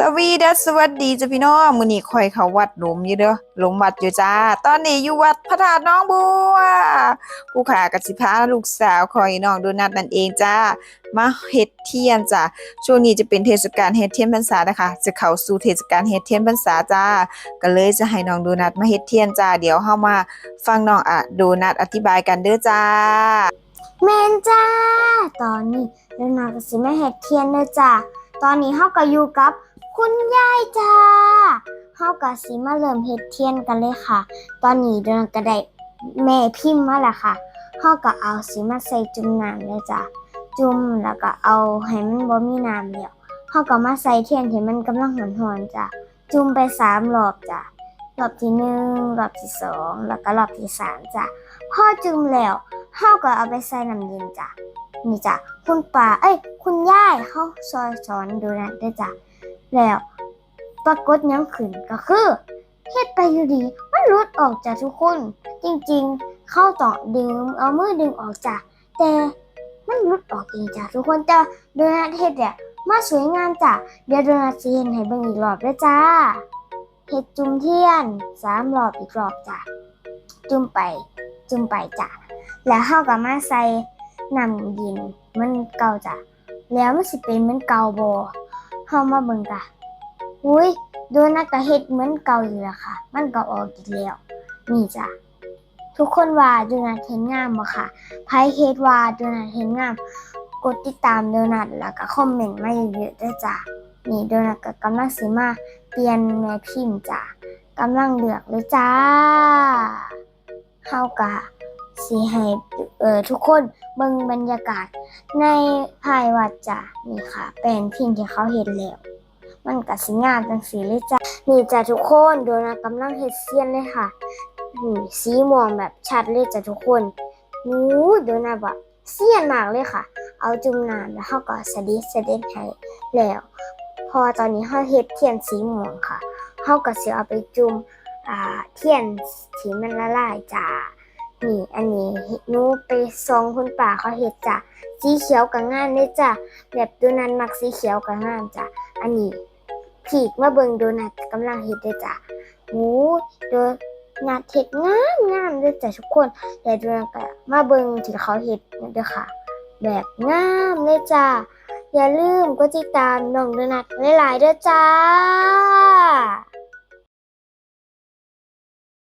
สวีดอสวัสดีจ้ะพี่น้องมือนี้ข่อยเขาวัดหลมอยู่เด้อหลมวัดอยู่จ้า ตอนนี้อยู่วัดพระธาตุน้องบัวผู้ขาก็สิพาลูกสาวข่อยน้องโดนัทนั่นเองจ้ามาเฮ็ดเทียนจ้ะช่วงนี้จะเป็นเทศกาลเฮ็ดเทียนพรรษานะคะ จะเข้าสู่เทศกาลเฮ็ดเทียนพรรษาจ้า ก็เลยจะให้น้องโดนัทมาเฮ็ดเทียนจ้า เดี๋ยวเฮามาฟังน้องอะโดนัทอธิบายกันเด้อจ้าแมนจ้า ตอนนี้เดินมากับสิแม่เห็ดเทียนเด้อจ้า ตอนนี้เฮาก็อยู่กับ คุณยายจ้าเฮาก็สิมาเริ่มเฮ็ดเทียนกันเลยค่ะ ตอนนี้เดินก็ไดแม่พิมพ์มาแล้วค่ะเฮาก็เอาสิมาใส่จุ่มน้ำเลยจ้าจุ่มแล้วก็เอาให้มันบ่มีน้ำแล้วเฮาก็มาใส่เทียนที่มันกำลังหอนๆจ้ะ จุ่มไปสามรอบจ้ะ รอบที่หนึ่งรอบที่สองแล้วก็รอบที่สามจ้ะพอจุ่มแล้วเฮาก็เอาไปใส่น้ำเย็นจ้ะ นี่จ้ะ คุณป่าเอ้ย คุณย่ายเขาซอยสอนดูนะด้วยจ้ะ แล้ว ปรากฏยังขึ้นก็คือเฮ็ดไปอยู่ดีมันหลุดออกจากทุกคน จริงๆ เข้าต้อดึงเอามือดึงออกจ้ะแต่มันหลุดออกเองจ้ะทุกคนจ้ะโดนัทเฮ็ดเนี่ยมาสวยงามจ้ะเดี๋ยวโดนัทสิเฮ็ดให้เบิ่งอีกรอบด้วยจ้าเฮ็ดจุ่มเทียนสามรอบอีกรอบจ้ะจุ่มไปจุ่มไปจ้ะแล้วเฮาก็มาใส่น้ำเย็นมันเก่าจ้ะแล้วมันสิเป็นมือนเก่าบ่ เฮามาเบิ่งจ้ะอุ้ยโดนัทก็เฮ็ดเหมือนเก่าอยู่ล้วค่ะ มันก็ออกอีกแล้ว นี่จ้ะ ทุกคนว่าโดนัทเห็นงามบ่ค่ะไผเฮ็ดว่าโดนัทเห็นงาม กดติดตามโดนัทแล้วก็คอมเมนต์มาเยอะๆด้วยจ้ะ นี่โดนัทก็กำลังสิมาเปลี่ยนแม่พิมพ์จ้ะกำลังเลือกเลยจ้าเฮากะสิให้เอ่อทุกคนเบิ่งบรรยากาศ ในภายวัดจ้ะนี่ค่ะ เป็นพิมพ์ที่เขาเห็นแล้ว มันก็สิงามจังสีเลยจ้ะนี่จ้ะทุกคนโดนัทกำลังเฮ็ดเสียนเลยค่ะนี่สีม่วงแบบชัดเลยจ้ะทุกคนนู้โดนัทแบบเสียนมากเลยค่ะ เอาจุ่มน้ำแล้วเฮาก็สดิสเด็ดให้แล้ว พอตอนนี้เฮาเฮ็ดเทียนสีม่วงค่ะเฮาก็สิเอาไปจุ่มอ่าเทียนที่มันละลายจ้า นี่อันนี้หนูไปซองคุณป่าเขาเห็ดจ้ะสีเขียวกับงามเลยจ้ะแบบโดนัทมักสีเขียวกับงามจ้ะอันนี้ผีกมาเบิงโดนัทกำลังเห็ดเลยจ้ะโอ้โดนัทเห็ดงามงามเลยจ้ะทุกคนแต่โดนัทมาเบิงที่เขาเห็ดเด้อค่ะ แบบงามเลยจ้ะอย่าลืมกดติดตามน้องโดนัทหลายๆเด้อจ้า